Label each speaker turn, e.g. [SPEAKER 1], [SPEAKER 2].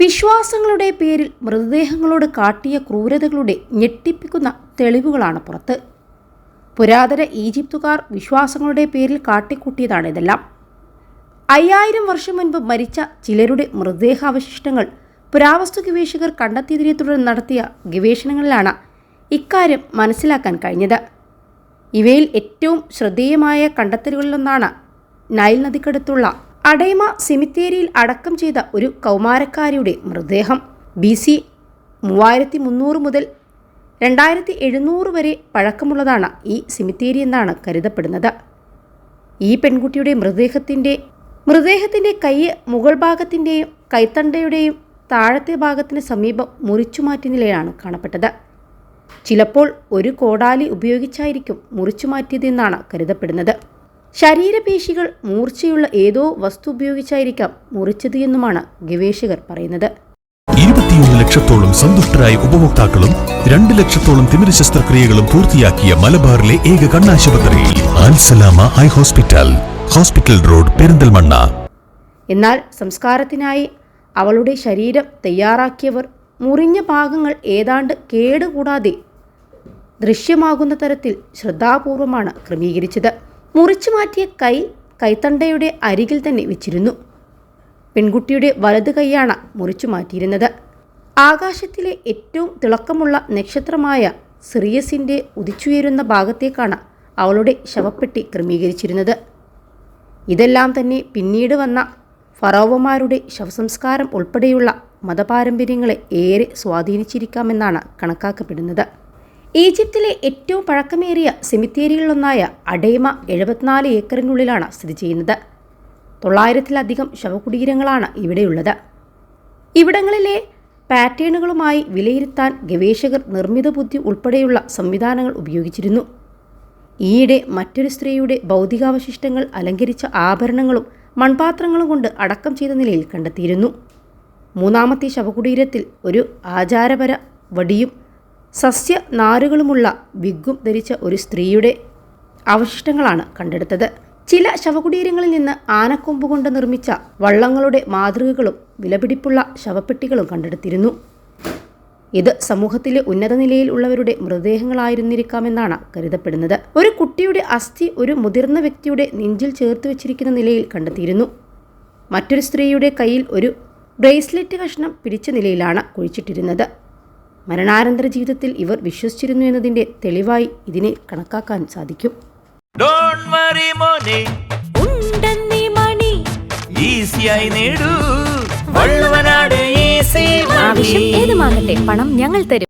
[SPEAKER 1] വിശ്വാസങ്ങളുടെ പേരിൽ മൃതദേഹങ്ങളോട് കാട്ടിയ ക്രൂരതകളുടെ ഞെട്ടിപ്പിക്കുന്ന തെളിവുകളാണ് പുറത്ത്. പുരാതന ഈജിപ്തുകാർ വിശ്വാസങ്ങളുടെ പേരിൽ കാട്ടിക്കൂട്ടിയതാണ് ഇതെല്ലാം. അയ്യായിരം വർഷം മുൻപ് മരിച്ച ചിലരുടെ മൃതദേഹാവശിഷ്ടങ്ങൾ പുരാവസ്തു ഗവേഷകർ കണ്ടെത്തിയതിനെ തുടർന്ന് നടത്തിയ ഗവേഷണങ്ങളിലാണ് ഇക്കാര്യം മനസ്സിലാക്കാൻ കഴിഞ്ഞത്. ഇവയിൽ ഏറ്റവും ശ്രദ്ധേയമായ കണ്ടെത്തലുകളിലൊന്നാണ് നൈൽ നദിക്കടുത്തുള്ള അടൈമ സിമിത്തേരിയിൽ അടക്കം ചെയ്ത ഒരു കൗമാരക്കാരിയുടെ മൃതദേഹം. ബി സി മൂവായിരത്തി മുന്നൂറ് മുതൽ രണ്ടായിരത്തി എഴുന്നൂറ് വരെ പഴക്കമുള്ളതാണ് ഈ സിമിത്തേരി എന്നാണ് കരുതപ്പെടുന്നത്. ഈ പെൺകുട്ടിയുടെ മൃതദേഹത്തിന്റെ മൃതദേഹത്തിന്റെ കൈ മുകൾ ഭാഗത്തിന്റെയും കൈത്തണ്ടയുടെയും താഴത്തെ ഭാഗത്തിന് സമീപം മുറിച്ചു മാറ്റിയ നിലയിലാണ് കാണപ്പെട്ടത്. ചിലപ്പോൾ ഒരു കോടാലി ഉപയോഗിച്ചായിരിക്കും മുറിച്ചു മാറ്റിയതെന്നാണ് കരുതപ്പെടുന്നത്. ശരീരപേശികൾ മൂർച്ചയുള്ള ഏതോ വസ്തു ഉപയോഗിച്ചായിരിക്കാം മുറിച്ചത് എന്നുമാണ് ഗവേഷകർ പറയുന്നത്.
[SPEAKER 2] ഇരുപത്തിയൊന്ന് ലക്ഷത്തോളം സന്തുഷ്ടരായ ഉപഭോക്താക്കളും രണ്ട് ലക്ഷത്തോളം തിമിര ശസ്ത്രക്രിയകളും പൂർത്തിയാക്കിയ മലബാറിലെ ഏക കണ്ണാശുപത്രിയിൽ Alsalama eye hospital hospital road Perinthalmanna.
[SPEAKER 1] എന്നാൽ സംസ്കാരത്തിനായി അവളുടെ ശരീരം തയ്യാറാക്കിയവർ മുറിഞ്ഞ ഭാഗങ്ങൾ ഏതാണ്ട് കേടുകൂടാതെ ദൃശ്യമാകുന്ന തരത്തിൽ ശ്രദ്ധാപൂർവമാണ് ക്രമീകരിച്ചത്. മുറിച്ചു മാറ്റിയ കൈ കൈത്തണ്ടയുടെ അരികിൽ തന്നെ വെച്ചിരുന്നു. പെൺകുട്ടിയുടെ വലത് കൈയാണ് മുറിച്ചു മാറ്റിയിരുന്നത്. ആകാശത്തിലെ ഏറ്റവും തിളക്കമുള്ള നക്ഷത്രമായ സിറിയസിന്റെ ഉദിച്ചുയരുന്ന ഭാഗത്തേക്കാണ് അവളുടെ ശവപ്പെട്ടി ക്രമീകരിച്ചിരുന്നത്. ഇതെല്ലാം തന്നെ പിന്നീട് വന്ന ഫറോവമാരുടെ ശവസംസ്കാരം ഉൾപ്പെടെയുള്ള മതപാരമ്പര്യങ്ങളെ ഏറെ സ്വാധീനിച്ചിരിക്കാമെന്നാണ് കണക്കാക്കപ്പെടുന്നത്. ഈജിപ്തിലെ ഏറ്റവും പഴക്കമേറിയ സെമിത്തേരികളിലൊന്നായ അഡൈമ എഴുപത്തിനാല് ഏക്കറിനുള്ളിലാണ് സ്ഥിതി ചെയ്യുന്നത്. തൊള്ളായിരത്തിലധികം ശവകുടീരങ്ങളാണ് ഇവിടെയുള്ളത്. ഇവിടങ്ങളിലെ പാറ്റേണുകളുമായി വിലയിരുത്താൻ ഗവേഷകർ നിർമ്മിത ബുദ്ധി ഉൾപ്പെടെയുള്ള സംവിധാനങ്ങൾ ഉപയോഗിച്ചിരുന്നു. ഈയിടെ മറ്റൊരു സ്ത്രീയുടെ ഭൗതികാവശിഷ്ടങ്ങൾ അലങ്കരിച്ച ആഭരണങ്ങളും മൺപാത്രങ്ങളും കൊണ്ട് അടക്കം ചെയ്ത നിലയിൽ കണ്ടെത്തിയിരുന്നു. മൂന്നാമത്തെ ശവകുടീരത്തിൽ ഒരു ആചാരപര വടിയും സസ്യ നാരുകളുമുള്ള വിഗ്ഗും ധരിച്ച ഒരു സ്ത്രീയുടെ അവശിഷ്ടങ്ങളാണ് കണ്ടെടുത്തത്. ചില ശവകുടീരങ്ങളിൽ നിന്ന് ആനക്കൊമ്പ് കൊണ്ട് നിർമ്മിച്ച വള്ളങ്ങളുടെ മാതൃകകളും വിലപിടിപ്പുള്ള ശവപ്പെട്ടികളും കണ്ടെടുത്തിരുന്നു. ഇത് സമൂഹത്തിലെ ഉന്നത നിലയിൽ ഉള്ളവരുടെ മൃതദേഹങ്ങളായിരുന്നിരിക്കാമെന്നാണ് കരുതപ്പെടുന്നത്. ഒരു കുട്ടിയുടെ അസ്ഥി ഒരു മുതിർന്ന വ്യക്തിയുടെ നെഞ്ചിൽ ചേർത്ത് വെച്ചിരിക്കുന്ന നിലയിൽ കണ്ടെത്തിയിരുന്നു. മറ്റൊരു സ്ത്രീയുടെ കയ്യിൽ ഒരു ബ്രേസ്ലെറ്റ് കഷ്ണം പിടിച്ച നിലയിലാണ് കുഴിച്ചിട്ടിരുന്നത്. മരണാനന്തര ജീവിതത്തിൽ ഇവർ വിശ്വസിച്ചിരുന്നു എന്നതിന്റെ തെളിവായി ഇതിനെ കണക്കാക്കാൻ സാധിക്കും.
[SPEAKER 3] ഏത് മാങ്ങട്ടെ മോനെ.
[SPEAKER 4] ഉണ്ടെന്നീ മണി.
[SPEAKER 3] ഈസിയായി നേടൂ. വള്ളുവനാട് ഈസി
[SPEAKER 4] ആവശ്യം ഏതുമാകട്ടെ പണം ഞങ്ങൾ തരും.